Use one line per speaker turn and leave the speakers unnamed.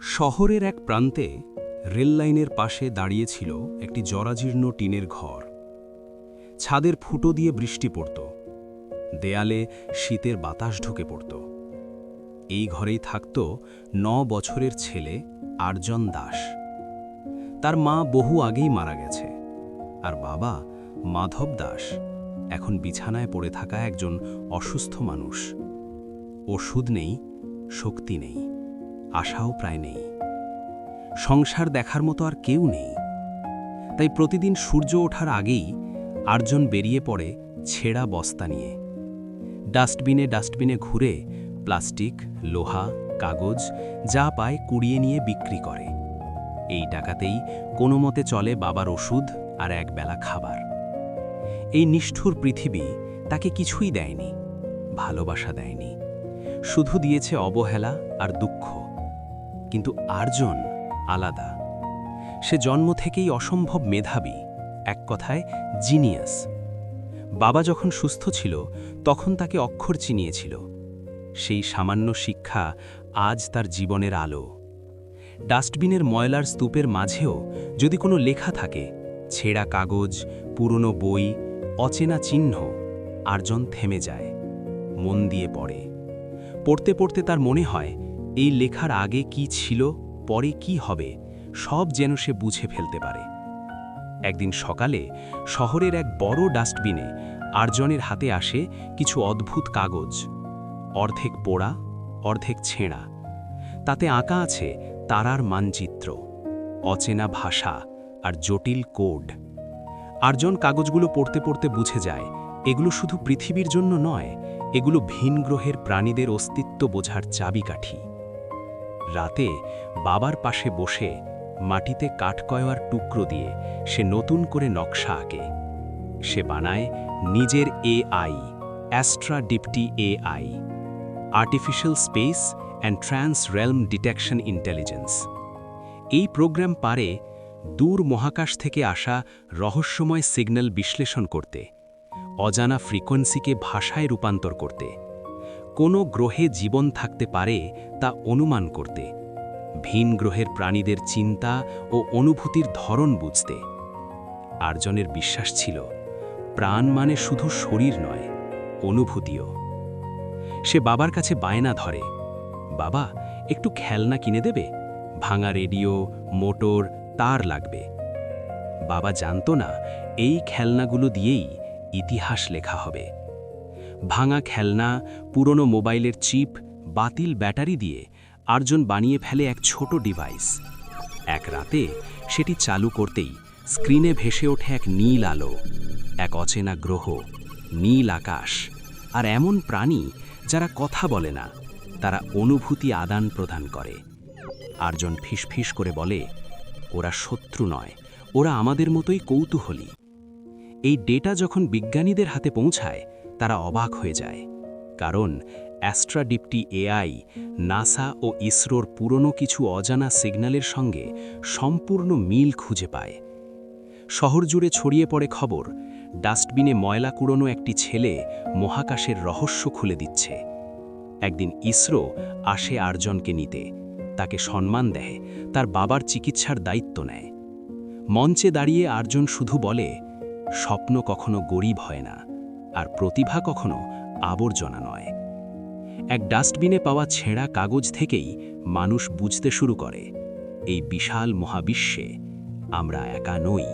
শহরের এক প্রান্তে রেললাইনের পাশে দাঁড়িয়েছিল একটি জরাজীর্ণ টিনের ঘর। ছাদের ফুটো দিয়ে বৃষ্টি পড়ত। দেয়ালে শীতের বাতাস ঢুকে পড়ত। এই ঘরেই থাকত ন বছরের ছেলে আর্জন দাস। তার মা বহু আগেই মারা গেছে। আর বাবা মাধব দাস এখন বিছানায় পড়ে থাকা একজন অসুস্থ মানুষ। ওষুধ নেই, শক্তি নেই। আশাও প্রায় নেই। সংসার দেখার মতো আর কেউ নেই। তাই প্রতিদিন সূর্য ওঠার আগেই আর্জন বেরিয়ে পড়ে ছেঁড়া বস্তা নিয়ে। ডাস্টবিনে ডাস্টবিনে ঘুরে প্লাস্টিক, লোহা, কাগজ, যা পায় কুড়িয়ে নিয়ে বিক্রি করে। এই টাকাতেই কোনো মতে চলে বাবার ওষুধ আর একবেলা খাবার। এই নিষ্ঠুর পৃথিবী তাকে কিছুই দেয়নি, ভালোবাসা দেয়নি। শুধু দিয়েছে অবহেলা আর দুঃখ। কিন্তু আর্জন আলাদা। সে জন্ম থেকেই অসম্ভব মেধাবী, এক কথায় জিনিয়াস। বাবা যখন সুস্থ ছিল, তখন তাকে অক্ষর চিনিয়েছিল। সেই সামান্য শিক্ষা আজ তার জীবনের আলো। ডাস্টবিনের ময়লার স্তূপের মাঝেও যদি কোনো লেখা থাকে, ছেঁড়া কাগজ, পুরনো বই, অচেনা চিহ্ন, আর্জন থেমে যায়, মন দিয়ে পড়ে। পড়তে পড়তে তার মনে হয় এই লেখার আগে কি ছিল, পরে কি হবে, সব যেন সে বুঝে ফেলতে পারে। একদিন সকালে শহরের এক বড় ডাস্টবিনে আর্জনের হাতে আসে কিছু অদ্ভুত কাগজ, অর্ধেক পোড়া, অর্ধেক ছেঁড়া। তাতে আঁকা আছে তারার মানচিত্র, অচেনা ভাষা আর জটিল কোড। আর্জন কাগজগুলো পড়তে পড়তে বুঝে যায়, এগুলো শুধু পৃথিবীর জন্য নয়, এগুলো ভিন গ্রহের প্রাণীদের অস্তিত্ব বোঝার চাবিকাঠি। রাতে বাবার পাশে বসে মাটিতে কাঠকয়য়ার টুকরো দিয়ে সে নতুন করে নকশা আঁকে। সে বানায় নিজের AI Astra deputy AI artificial space and trans realm detection intelligence এই প্রোগ্রাম পারে দূর মহাকাশ থেকে আসা রহস্যময় সিগন্যাল বিশ্লেষণ করতে, অজানা ফ্রিকোয়েন্সিকে ভাষায় রূপান্তর করতে। কোনো গ্রহে জীবন থাকতে পারে তা অনুমান করতে, ভিন গ্রহের প্রাণীদের চিন্তা ও অনুভূতির ধরন বুঝতে। আর্জনের বিশ্বাস ছিল, প্রাণ মানে শুধু শরীর নয়, অনুভূতিও। সে বাবার কাছে বায়না ধরে, বাবা, একটু খেলনা কিনে দেবে? ভাঙা রেডিও, মোটর, তার লাগবে। বাবা জানতো না, এই খেলনাগুলো দিয়েই ইতিহাস লেখা হবে। ভাঙা খেলনা, পুরনো মোবাইলের চিপ, বাতিল ব্যাটারি দিয়ে আর্জন বানিয়ে ফেলে এক ছোট ডিভাইস এক রাতে সেটি চালু করতেই স্ক্রিনে ভেসে ওঠে এক নীল আলো, এক অচেনা গ্রহ, নীল আকাশ, আর এমন প্রাণী যারা কথা বলে না, তারা অনুভূতি আদান প্রদান করে। আর্জন ফিসফিস করে বলে, ওরা শত্রু নয়, ওরা আমাদের মতোই কৌতূহলী। এই ডেটা যখন বিজ্ঞানীদের হাতে পৌঁছায় তারা অবাক হয়ে যায়। কারণ অ্যাস্ট্রাডিপটি এআই, নাসা ও ইসরোর পুরনো কিছু অজানা সিগন্যালের সঙ্গে সম্পূর্ণ মিল খুঁজে পায়। শহর জুড়ে ছড়িয়ে পড়ে খবর, ডাস্টবিনে ময়লা কুড়োনো একটি ছেলে মহাকাশের রহস্য খুলে দিচ্ছে। একদিন ইসরো আসে আর্জনকে নিতে। তাকে সম্মান দেয়, তার বাবার চিকিৎসার দায়িত্ব নেয়। মঞ্চে দাঁড়িয়ে আর্জন শুধু বলে, স্বপ্ন কখনো গরিব হয় না। আর প্রতিভা কখনো আবর্জনা নয়। এক ডাস্টবিনে পাওয়া ছেঁড়া কাগজ থেকেই মানুষ বুঝতে শুরু করে, এই বিশাল মহাবিশ্বে আমরা একা নই।